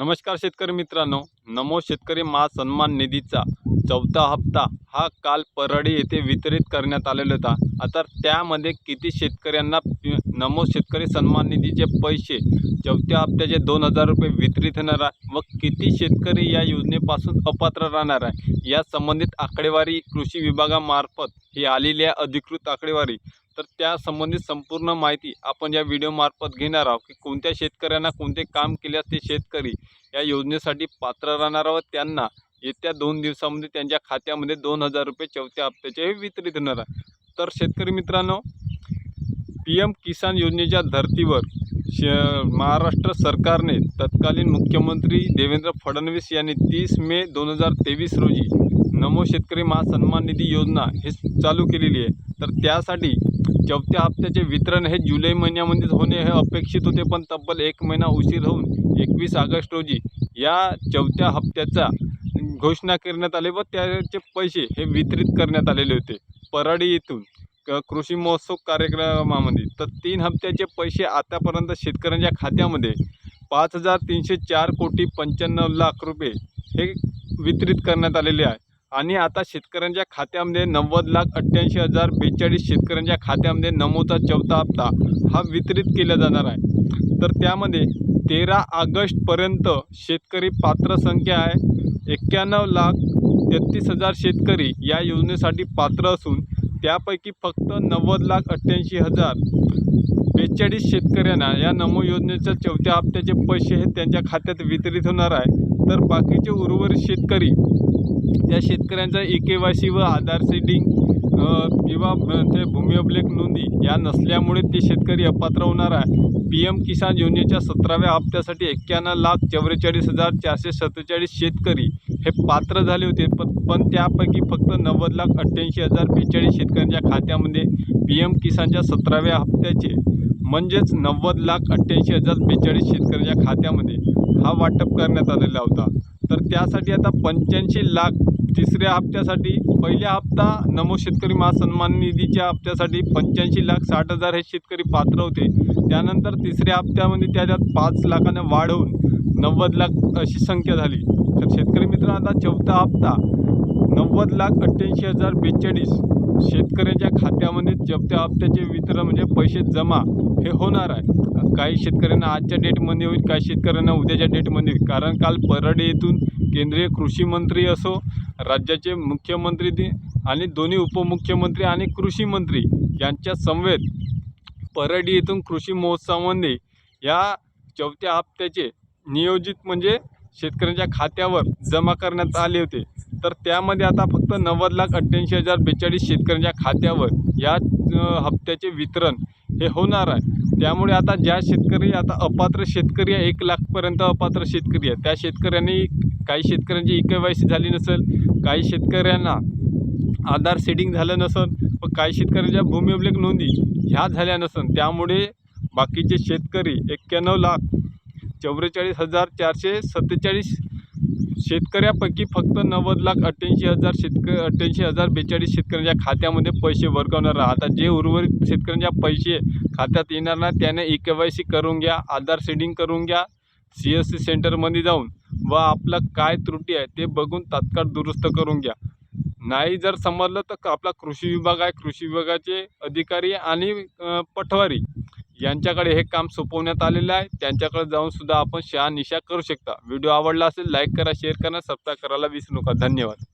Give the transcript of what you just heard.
नमस्कार शेतकरी मित्रांनो. नमो शेतकरी महासन्मान निधीचा चौथा हप्ता हा काल परळी येथे वितरित करण्यात आलेला होता. आता त्यामध्ये किती शेतकऱ्यांना नमो शेतकरी सन्मान निधीचे पैसे चौथ्या हप्त्याचे दोन हजार रुपये वितरित होणार आहे. व किती शेतकरी या योजनेपासून अपात्र राहणार आहे? या संबंधित आकडेवारी कृषी विभागामार्फत ही आलेली आहे अधिकृत आकडेवारी. तर त्या संबंधित संपूर्ण माहिती आपण या व्हिडिओमार्फत घेणार आहोत की कोणत्या शेतकऱ्यांना कोणते काम केल्यास ते शेतकरी या योजनेसाठी पात्र राहणार व त्यांना येत्या दोन दिवसामध्ये त्यांच्या खात्यामध्ये दोन हजार रुपये चौथ्या हप्त्याचे वितरित होणार आहे. तर शेतकरी मित्रांनो पी एम किसान योजनेच्या धर्तीवर श महाराष्ट्र सरकारने तत्कालीन मुख्यमंत्री देवेंद्र फडणवीस यांनी तीस मे दोन हजार तेवीस रोजी नमो शेतकरी महासन्मान निधी योजना हे चालू केलेली आहे. तर त्यासाठी चौथ्या हप्त्याचे वितरण हे जुलै महिन्यामध्येच होणे हे अपेक्षित होते पण तब्बल एक महिना उशीर होऊन एकवीस ऑगस्ट रोजी या चौथ्या हप्त्याचा घोषणा करण्यात आली व त्याचे पैसे हे वितरित करण्यात आलेले होते. परळी येथून कृषी महोत्सव कार्यक्रमामध्ये तर तीन हप्त्याचे पैसे आतापर्यंत शेतकऱ्यांच्या खात्यामध्ये पाच हजार तीनशे चार कोटी पंच्याण्णव लाख रुपये हे वितरित करण्यात आलेले आहे. आणि आता शेतकऱ्यांच्या खात्यामध्ये नव्वद लाख अठ्ठ्याऐंशी हजार बेचाळीस शेतकऱ्यांच्या खात्यामध्ये नमोचा चौथा हप्ता हा वितरित केला जाणार आहे. तर त्यामध्ये तेरा ऑगस्टपर्यंत शेतकरी पात्र संख्या आहे. एक्क्याण्णव लाख तेहतीस हजार शेतकरी या योजनेसाठी पात्र असून त्यापैकी फक्त नव्वद लाख अठ्ठ्याऐंशी हजार बेचाळीस शेतकऱ्यांना या नमो योजनेच्या चौथ्या हप्त्याचे पैसे हे त्यांच्या खात्यात वितरित होणार आहे. तर बाकीचे उर्वरित शेतकरी त्या शेतकऱ्यांचा ई के वाय सी व आधार सेडिंग किंवा ते भूमी अभिलेख नोंदी या नसल्यामुळे ते शेतकरी अपात्र होणार आहे. पी एम किसान योजनेच्या सतराव्या हप्त्यासाठी एक्क्याण्णव लाख चौवेचाळीस हजार चारशे सत्तेचाळीस शेतकरी हे पात्र झाले होते. पण पण त्यापैकी फक्त नव्वद लाख अठ्ठ्याऐंशी हजार बेचाळीस शेतकऱ्यांच्या खात्यामध्ये पी एम किसानच्या सतराव्या हप्त्याचे म्हणजेच नव्वद लाख अठ्ठ्याऐंशी हजार बेचाळीस शेतकऱ्यांच्या खात्यामध्ये हा वाटप करण्यात आलेला होता. तर त्यासाठी आता पंच्याऐंशी लाख तिसऱ्या हप्त्यासाठी पहिल्या हप्ता नमो शेतकरी महासन्मान निधीच्या हप्त्यासाठी पंच्याऐंशी लाख साठ हजार हे शेतकरी पात्र होते. त्यानंतर तिसऱ्या हप्त्यामध्ये त्याच्यात पाच लाखाने वाढ होऊन नव्वद लाख अशी संख्या झाली. तर शेतकरी मित्र आता चौथा हप्ता नव्वद लाख अठ्ठ्याऐंशी हजार बेचाळीस शेतकऱ्यांच्या खात्यामध्ये चौथ्या हप्त्याचे वितरण म्हणजे पैसे जमा हे होणार आहे. काही शेतकऱ्यांना आजच्या डेटमध्ये होईल काही शेतकऱ्यांना उद्याच्या डेटमध्ये होईल. कारण काल परडे येथून केंद्रीय कृषी मंत्री असो राज्याचे मुख्यमंत्री दि- आणि दोन्ही उपमुख्यमंत्री आणि कृषी मंत्री यांच्या समवेत परडी येथून कृषी महोत्सवामध्ये या चौथ्या हप्त्याचे नियोजित म्हणजे शेतकऱ्यांच्या खात्यावर जमा करण्यात आले होते. तर त्यामध्ये आता फक्त नव्वद लाख अठ्ठ्याऐंशी हजार बेचाळीस शेतकऱ्यांच्या खात्यावर या हप्त्याचे वितरण हे होणार आहे. त्यामुळे आता ज्या शेतकरी आता अपात्र शेतकरी आहे एक लाखपर्यंत अपात्र शेतकरी आहे. त्या शेतकऱ्यांनी काही शेतकऱ्यांची ई के वाय सी झाली नसेल काही शेतकऱ्यांना आधार सेडिंग झालं नसेल व काही शेतकऱ्यांच्या भूमी नोंदी ह्या झाल्या नसेल त्यामुळे बाकीचे शेतकरी एक्क्याण्णव लाख चौवेचाळीस हजार चारशे सत्तेचाळीस शेतकऱ्यापैकी फक्त नव्वद लाख अठ्ठ्याऐंशी हजार शेतक अठ्ठ्याऐंशी हजार बेचाळीस शेतकऱ्यांच्या खात्यामध्ये पैसे वर्गवणार आहे. आता जे उर्वरित शेतकऱ्यांच्या पैसे खात्यात येणार नाही त्याने ई के वाय सी करून घ्या आधार सेडिंग करून घ्या सी एस सी सेंटरमध्ये जाऊन व आपलं काय त्रुटी आहे ते बघून तात्काळ दुरुस्त करून घ्या. नाही जर समजलं तर आपला कृषी विभाग आहे कृषी विभागाचे अधिकारी आणि पठवारी पटवारी यांच्याकडे हे काम सोपवण्यात आलेलं आहे. त्यांच्याकडे जाऊन सुद्धा आपण शहानिशा करू शकता. व्हिडिओ आवडला असेल लाईक करा शेअर करा सबस्क्राईब करायला विसरू नका. धन्यवाद.